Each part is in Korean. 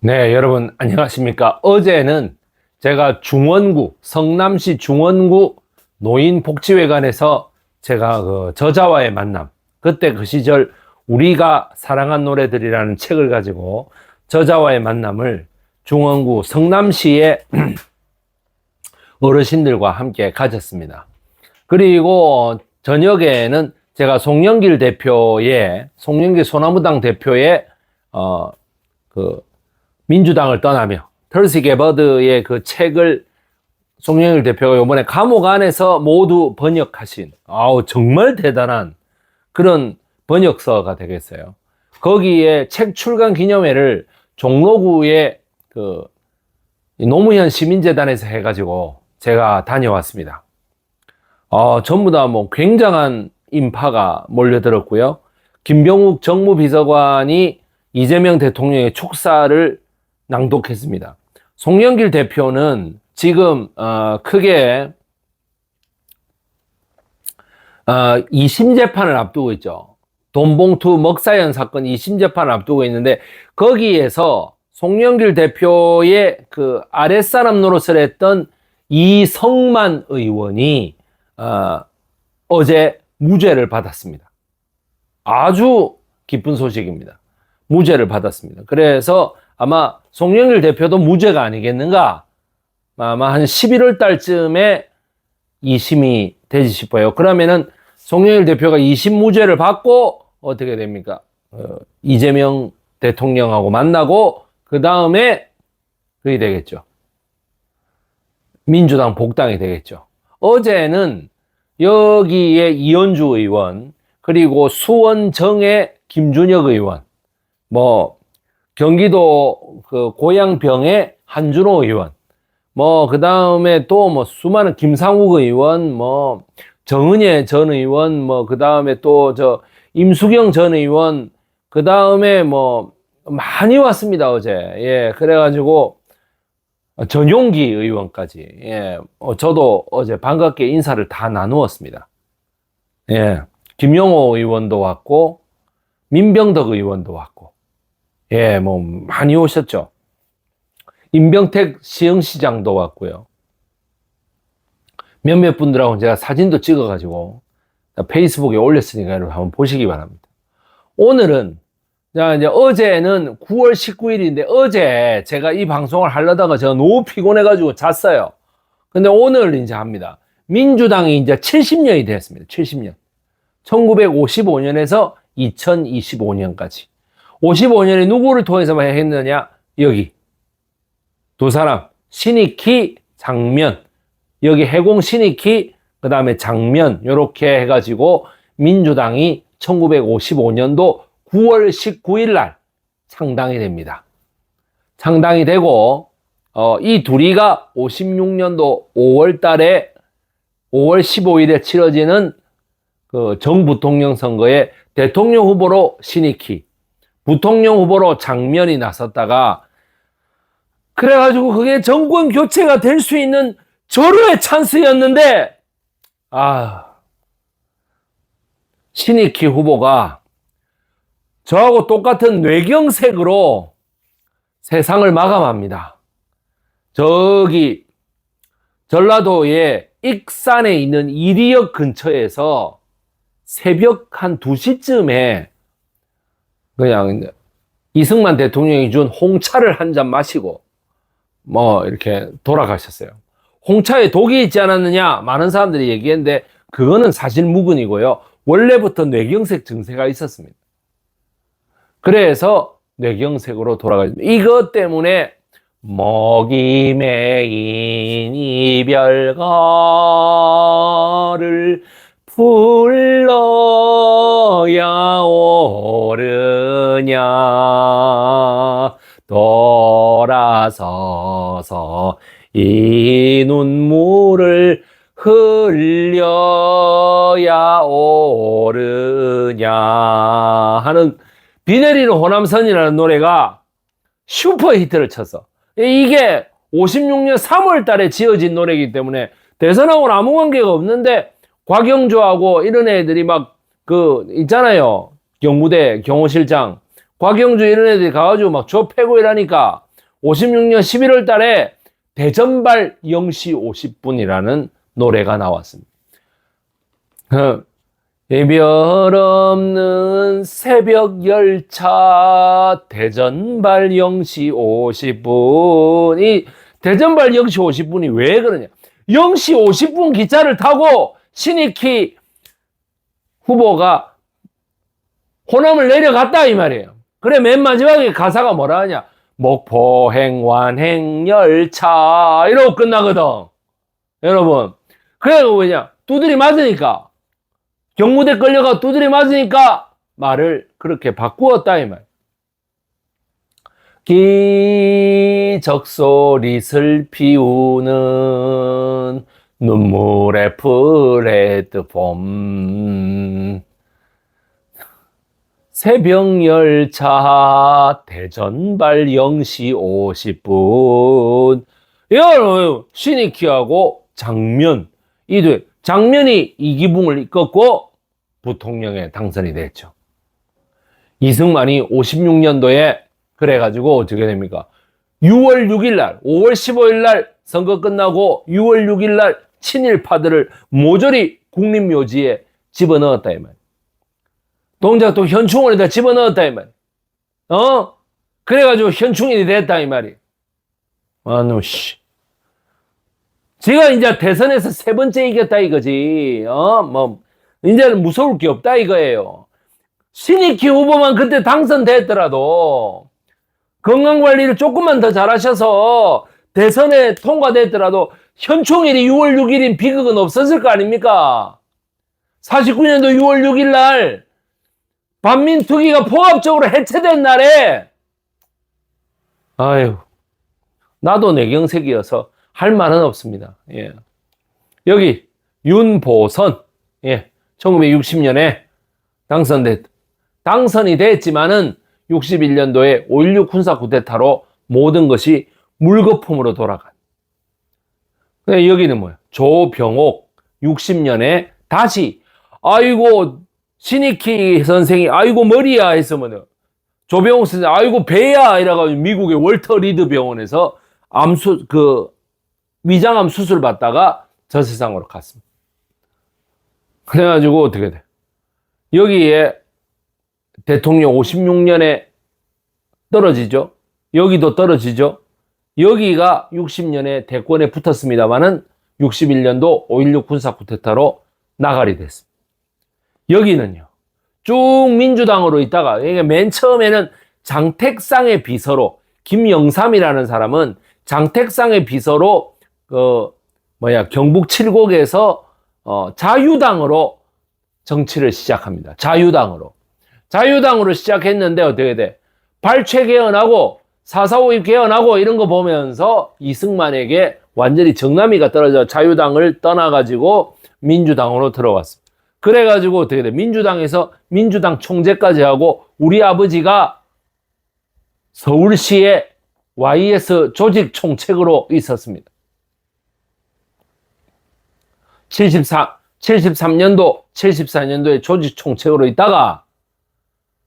네, 여러분 안녕하십니까? 어제는 제가 중원구, 성남시 중원구 노인복지회관에서 제가 그 저자와의 만남, 그때 그 시절 우리가 사랑한 노래들이라는 책을 가지고 저자와의 만남을 중원구 성남시의 어르신들과 함께 가졌습니다. 그리고 저녁에는 제가 송영길 대표의, 송영길 소나무당 대표의, 어, 그, 민주당을 떠나며 털시 게버드의 그 책을 송영일 대표가 이번에 감옥 안에서 모두 번역하신 아우 정말 대단한 그런 번역서가 되겠어요. 거기에 책 출간 기념회를 종로구의 그 노무현 시민재단에서 해가지고 제가 다녀왔습니다. 어, 전부 다 뭐 굉장한 인파가 몰려들었고요. 김병욱 정무비서관이 이재명 대통령의 촉사를 낭독했습니다. 송영길 대표는 지금 어, 크게 어, 2심 재판을 앞두고 있죠. 돈봉투 먹사연 사건 2심 재판을 앞두고 있는데 거기에서 송영길 대표의 그 아랫사람 노릇을 했던 이성만 의원이 어, 어제 무죄를 받았습니다. 아주 기쁜 소식입니다. 무죄를 받았습니다. 그래서 아마 송영길 대표도 무죄가 아니겠는가? 아마 한 11월 달쯤에 2심이 되지 싶어요. 그러면은 송영길 대표가 2심 무죄를 받고 어떻게 됩니까? 어, 이재명 대통령하고 만나고 그 다음에 그게 되겠죠. 민주당 복당이 되겠죠. 어제는 여기에 이현주 의원 그리고 수원정의 김준혁 의원 뭐 경기도 그 고양병의 한준호 의원, 뭐, 그 다음에 또 뭐 수많은 김상욱 의원, 뭐, 정은혜 전 의원, 뭐, 그 다음에 또 저 임수경 전 의원, 그 다음에 뭐, 많이 왔습니다, 어제. 예, 그래가지고, 전용기 의원까지. 예, 어, 저도 어제 반갑게 인사를 다 나누었습니다. 예, 김용호 의원도 왔고, 민병덕 의원도 왔고, 예, 뭐 많이 오셨죠. 임병택 시흥시장도 왔고요. 몇몇 분들하고 제가 사진도 찍어가지고 페이스북에 올렸으니까 여러분 한번 보시기 바랍니다. 오늘은 자 이제 어제는 9월 19일인데 어제 제가 이 방송을 하려다가 제가 너무 피곤해가지고 잤어요. 근데 오늘 이제 합니다. 민주당이 이제 70년이 되었습니다. 70년. 1955년에서 2025년까지. 55년에 누구를 통해서만 했느냐? 여기. 두 사람. 신익희, 장면. 여기 해공 신익희, 그 다음에 장면. 요렇게 해가지고 민주당이 1955년도 9월 19일 날 창당이 됩니다. 창당이 되고, 어, 이 둘이가 56년도 5월 달에 5월 15일에 치러지는 그 정부통령 선거에 대통령 후보로 신익희, 부통령 후보로 장면이 나섰다가 그래가지고 그게 정권 교체가 될 수 있는 절호의 찬스였는데 아 신익희 후보가 저하고 똑같은 뇌경색으로 세상을 마감합니다. 저기 전라도의 익산에 있는 이리역 근처에서 새벽 한 2시쯤에 그냥 이승만 대통령이 준 홍차를 한 잔 마시고 뭐 이렇게 돌아가셨어요. 홍차에 독이 있지 않았느냐 많은 사람들이 얘기했는데 그거는 사실 무근이고요. 원래부터 뇌경색 증세가 있었습니다. 그래서 뇌경색으로 돌아가십니다. 이것 때문에 먹이 메인 이별가를 불러야 오르냐 돌아서서 이 눈물을 흘려야 오르냐 하는 비 내리는 호남선이라는 노래가 슈퍼 히트를 쳤어. 이게 56년 3월 달에 지어진 노래이기 때문에 대선하고는 아무 관계가 없는데 곽영주하고 이런 애들이 막 그 있잖아요. 경무대 경호실장 곽영주 이런 애들이 가가지고 막 저 패고 이러니까 56년 11월 달에 대전발 0시 50분이라는 노래가 나왔습니다. 그 이별 없는 새벽 열차 대전발 0시 50분 이 대전발 0시 50분이 왜 그러냐 0시 50분 기차를 타고 신익희 후보가 호남을 내려갔다 이 말이에요. 그래 맨 마지막에 가사가 뭐라 하냐? 목포행 완행 열차 이러고 끝나거든. 여러분. 그래가 뭐냐? 두드리 맞으니까. 경무대 끌려가 두드리 맞으니까 말을 그렇게 바꾸었다 이 말. 기적소리 슬피우는 눈물의 플랫폼 새벽 열차 대전발 0시 50분 이거 신익희하고 장면 이두 장면이 이기붕을 이끌고 부통령에 당선이 됐죠. 이승만이 56년도에 그래가지고 어떻게 됩니까? 6월 6일 날, 5월 15일 날 선거 끝나고 6월 6일 날 친일파들을 모조리 국립묘지에 집어넣었다 이 말. 동작도 현충원에다 집어넣었다 이 말. 어? 그래가지고 현충일이 됐다 이 말이. 아노 씨. 제가 이제 대선에서 세 번째 이겼다 이거지. 어, 뭐, 이제는 무서울 게 없다 이거예요. 신익희 후보만 그때 당선됐더라도 건강 관리를 조금만 더 잘하셔서 대선에 통과됐더라도 현충일이 6월 6일인 비극은 없었을 거 아닙니까? 49년도 6월 6일 날 반민특위가 포함적으로 해체된 날에 아유 나도 내경색이어서 할 말은 없습니다. 예. 여기 윤보선 예. 1960년에 당선됐 당선이 됐지만은 61년도에 5.16 군사 쿠데타로 모든 것이 물거품으로 돌아간. 근데 여기는 뭐야? 조병옥 60년에 다시 아이고 신익희 선생이 아이고 머리야 했으면 조병옥 선생 아이고 배야 이래가지고 미국의 월터 리드 병원에서 암수 그 위장암 수술 받다가 저 세상으로 갔습니다. 그래가지고 어떻게 돼? 여기에 대통령 56년에 떨어지죠. 여기도 떨어지죠. 여기가 60년에 대권에 붙었습니다만은 61년도 5.16 군사 쿠데타로 나가리 됐습니다. 여기는요. 쭉 민주당으로 있다가 맨 처음에는 장택상의 비서로 김영삼이라는 사람은 장택상의 비서로 그 뭐야 경북 칠곡에서 어, 자유당으로 정치를 시작합니다. 자유당으로. 자유당으로 시작했는데 어떻게 돼? 발췌 개헌하고 4.4.5입 개헌하고 이런 거 보면서 이승만에게 완전히 정남이가 떨어져 자유당을 떠나가지고 민주당으로 들어왔습니다. 그래가지고 어떻게 돼? 민주당에서 민주당 총재까지 하고 우리 아버지가 서울시의 YS 조직 총책으로 있었습니다. 74, 73년도, 74년도에 조직 총책으로 있다가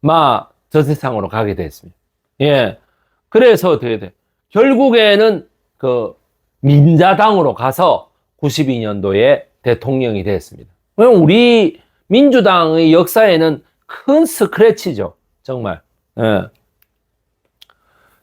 마 저 세상으로 가게 됐습니다. 예. 그래서 어떻게 돼? 결국에는 그 민자당으로 가서 92년도에 대통령이. 왜냐면 우리 민주당의 역사에는 큰 스크래치죠. 정말. 예.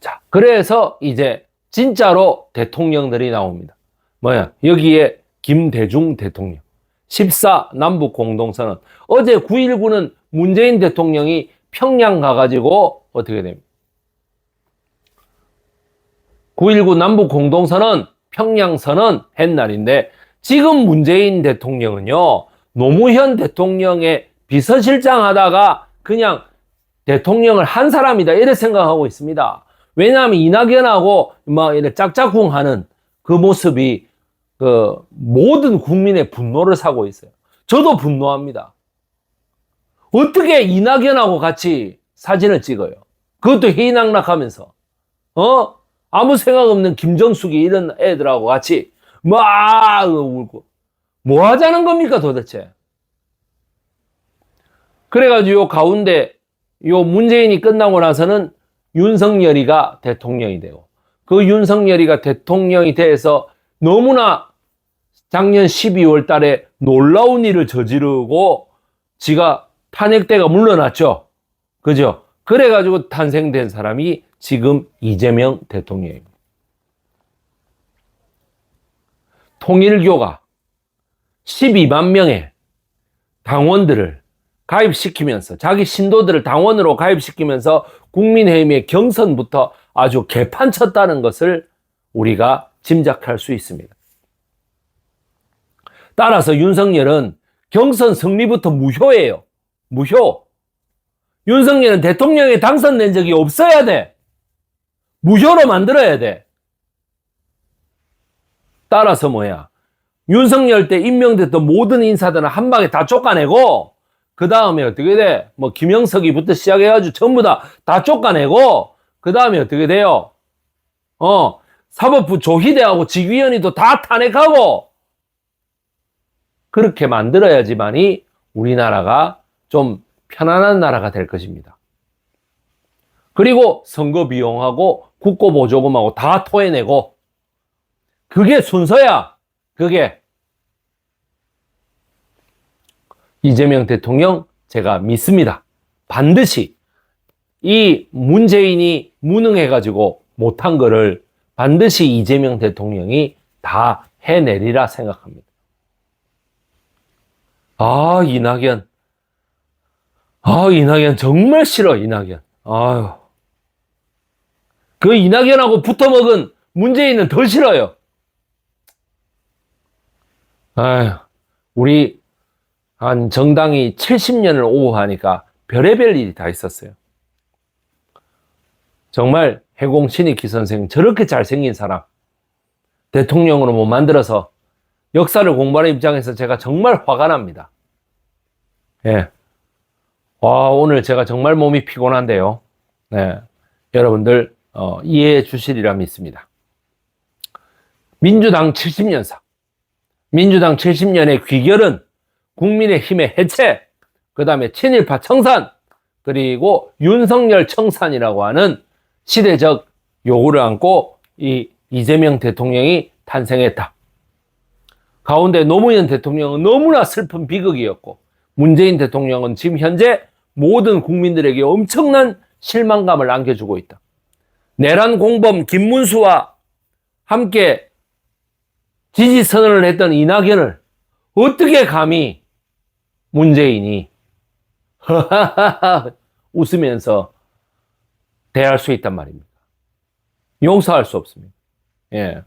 자, 그래서 이제 진짜로 대통령들이 나옵니다. 뭐야? 여기에 김대중 대통령. 14 남북 공동선언. 어제 9.19는 문재인 대통령이 평양 가가지고 어떻게 됩니까? 9.19 남북 공동선언, 평양선언 한 날인데 지금 문재인 대통령은요, 노무현 대통령의 비서실장 하다가 그냥 대통령을 한 사람이다. 이렇게 생각하고 있습니다. 왜냐하면 이낙연하고 막 이렇게 짝짝꿍 하는 그 모습이 그 모든 국민의 분노를 사고 있어요. 저도 분노합니다. 어떻게 이낙연하고 같이 사진을 찍어요? 그것도 희낙락하면서 어 아무 생각 없는 김정숙이 이런 애들하고 같이 막 울고 뭐 하자는 겁니까 도대체? 그래가지고 요 가운데 요 문재인이 끝나고 나서는 윤석열이가 대통령이 되고 그 윤석열이가 대통령이 돼서 너무나 작년 12월 달에 놀라운 일을 저지르고 지가 탄핵대가 물러났죠. 그죠? 그래가지고 탄생된 사람이 지금 이재명 대통령입니다. 통일교가 12만 명의 당원들을 가입시키면서 자기 신도들을 당원으로 가입시키면서 국민의힘의 경선부터 아주 개판 쳤다는 것을 우리가 짐작할 수 있습니다. 따라서 윤석열은 경선 승리부터 무효예요. 무효. 윤석열은 대통령에 당선된 적이 없어야 돼. 무효로 만들어야 돼. 따라서 뭐야? 윤석열 때 임명됐던 모든 인사들은 한 방에 다 쫓아내고, 그 다음에 어떻게 돼? 뭐, 김영석이부터 시작해가지고 전부 다, 다 쫓아내고, 그 다음에 어떻게 돼요? 어, 사법부 조희대하고 직위원회도 다 탄핵하고, 그렇게 만들어야지만이 우리나라가 좀 편안한 나라가 될 것입니다. 그리고 선거 비용하고 국고 보조금하고 다 토해내고, 그게 순서야. 그게 이재명 대통령 제가 믿습니다. 반드시 이 문재인이 무능해가지고 못한 거를 반드시 이재명 대통령이 다 해내리라 생각합니다. 아, 이낙연. 아, 이낙연 정말 싫어, 이낙연. 아유. 그 이낙연하고 붙어 먹은 문재인은 더 싫어요. 아휴, 우리 한 정당이 70년을 오고 하니까 별의별 일이 다 있었어요. 정말 해공 신익희 선생 저렇게 잘생긴 사람 대통령으로 못 만들어서 역사를 공부하는 입장에서 제가 정말 화가 납니다. 예. 와, 오늘 제가 정말 몸이 피곤한데요. 네. 여러분들, 어, 이해해 주시리라 믿습니다. 민주당 70년사. 민주당 70년의 귀결은 국민의힘의 해체, 그 다음에 친일파 청산, 그리고 윤석열 청산이라고 하는 시대적 요구를 안고 이 이재명 대통령이 탄생했다. 가운데 노무현 대통령은 너무나 슬픈 비극이었고, 문재인 대통령은 지금 현재 모든 국민들에게 엄청난 실망감을 안겨주고 있다. 내란 공범 김문수와 함께 지지 선언을 했던 이낙연을 어떻게 감히 문재인이 웃으면서 대할 수 있단 말입니다. 용서할 수 없습니다. 예.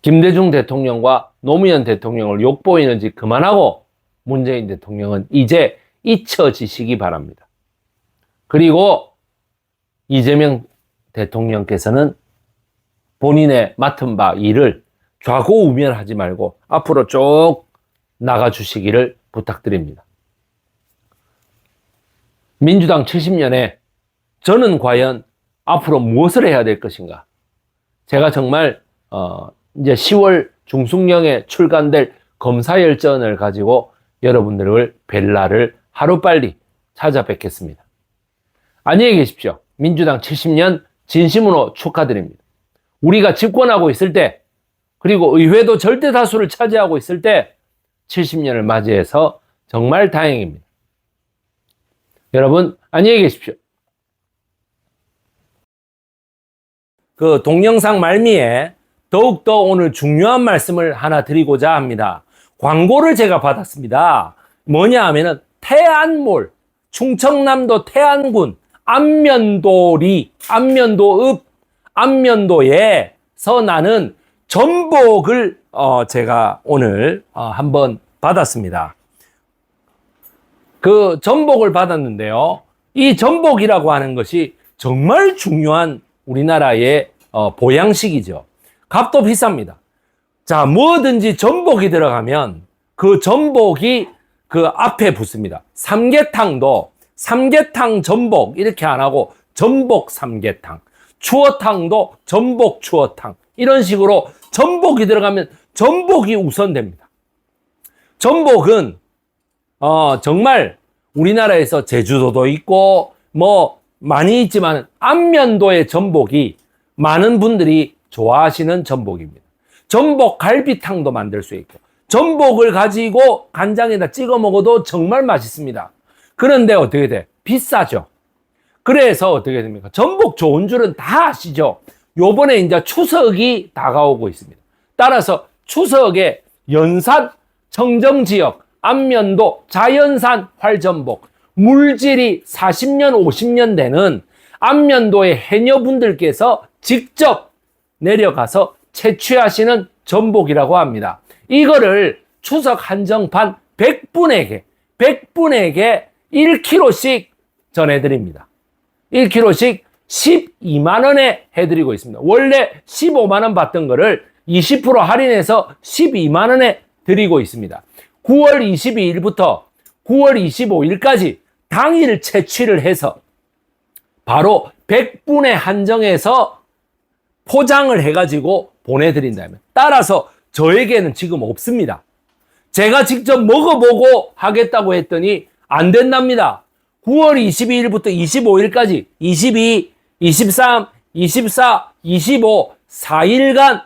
김대중 대통령과 노무현 대통령을 욕보이는 짓 그만하고 문재인 대통령은 이제 잊혀지시기 바랍니다. 그리고 이재명 대통령께서는 본인의 맡은 바 일을 좌고우면하지 말고 앞으로 쭉 나가 주시기를 부탁드립니다. 민주당 70년에 저는 과연 앞으로 무엇을 해야 될 것인가? 제가 정말 어 이제 10월 중순경에 출간될 검사 열전을 가지고 여러분들을 벨라를 하루빨리 찾아뵙겠습니다. 안녕히 계십시오. 민주당 70년 진심으로 축하드립니다. 우리가 집권하고 있을 때, 그리고 의회도 절대 다수를 차지하고 있을 때 70년을 맞이해서 정말 다행입니다. 여러분, 안녕히 계십시오. 그 동영상 말미에 더욱더 오늘 중요한 말씀을 하나 드리고자 합니다. 광고를 제가 받았습니다. 뭐냐 하면은 태안몰, 충청남도 태안군 안면도리, 안면도읍, 안면도에서 나는 전복을 어 제가 오늘 어 한번 받았습니다. 그 전복을 받았는데요. 이 전복이라고 하는 것이 정말 중요한 우리나라의 어 보양식이죠. 값도 비쌉니다. 자, 뭐든지 전복이 들어가면 그 전복이 그 앞에 붙습니다. 삼계탕도 삼계탕 전복 이렇게 안 하고 전복 삼계탕. 추어탕도 전복 추어탕. 이런 식으로 전복이 들어가면 전복이 우선됩니다. 전복은 어, 정말 우리나라에서 제주도도 있고 뭐 많이 있지만 안면도의 전복이 많은 분들이 좋아하시는 전복입니다. 전복 갈비탕도 만들 수 있고 전복을 가지고 간장에다 찍어 먹어도 정말 맛있습니다. 그런데 어떻게 돼? 비싸죠. 그래서 어떻게 됩니까? 전복 좋은 줄은 다 아시죠? 요번에 이제 추석이 다가오고 있습니다. 따라서 추석에 연산 청정 지역 안면도 자연산 활전복 물질이 40년 50년 되는 안면도의 해녀분들께서 직접 내려가서 채취하시는 전복이라고 합니다. 이거를 추석 한정판 100분에게 100분에게 1kg씩 전해드립니다. 1kg씩 12만 원에 해드리고 있습니다. 원래 15만 원 받던 거를 20% 할인해서 12만 원에 드리고 있습니다. 9월 22일부터 9월 25일까지 당일 채취를 해서 바로 100분에 한정해서 포장을 해가지고 보내드린다면 따라서 저에게는 지금 없습니다. 제가 직접 먹어보고 하겠다고 했더니 안 된답니다. 9월 22일부터 25일까지 22, 23, 24, 25, 4일간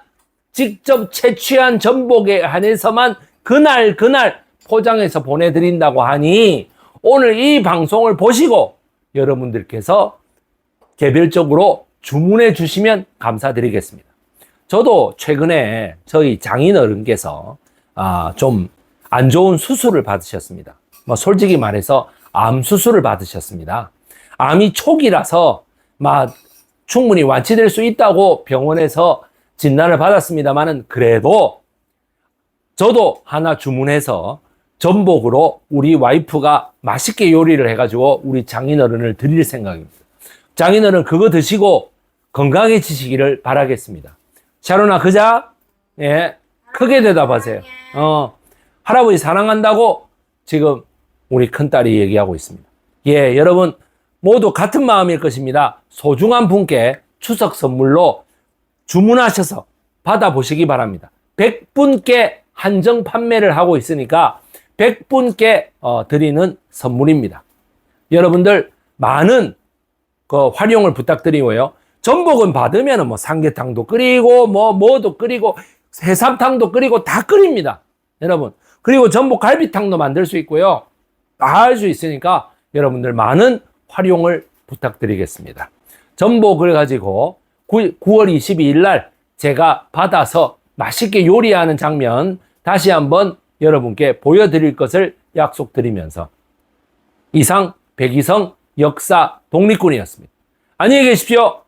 직접 채취한 전복에 한해서만 그날 그날 포장해서 보내드린다고 하니 오늘 이 방송을 보시고 여러분들께서 개별적으로 주문해 주시면 감사드리겠습니다. 저도 최근에 저희 장인 어른께서 아, 좀 안 좋은 수술을 받으셨습니다. 뭐 솔직히 말해서 암 수술을 받으셨습니다. 암이 초기라서 막 충분히 완치될 수 있다고 병원에서 진단을 받았습니다만은 그래도 저도 하나 주문해서 전복으로 우리 와이프가 맛있게 요리를 해가지고 우리 장인어른을 드릴 생각입니다. 장인어른 그거 드시고 건강해지시기를 바라겠습니다. 샤로나 그자? 예. 크게 대답하세요. 어. 할아버지 사랑한다고 지금 우리 큰딸이 얘기하고 있습니다. 예, 여러분 모두 같은 마음일 것입니다. 소중한 분께 추석 선물로 주문하셔서 받아보시기 바랍니다. 100분께 한정 판매를 하고 있으니까 100분께 어, 드리는 선물입니다. 여러분들 많은 그 활용을 부탁드리고요. 전복은 받으면 뭐 삼계탕도 끓이고 뭐 뭐도 끓이고 해삼탕도 끓이고 다 끓입니다. 여러분. 그리고 전복 갈비탕도 만들 수 있고요. 다 할 수 있으니까 여러분들 많은 활용을 부탁드리겠습니다. 전복을 가지고 9, 월 22일 날 제가 받아서 맛있게 요리하는 장면 다시 한번 여러분께 보여드릴 것을 약속드리면서 이상 백이성 역사 독립군이었습니다. 안녕히 계십시오.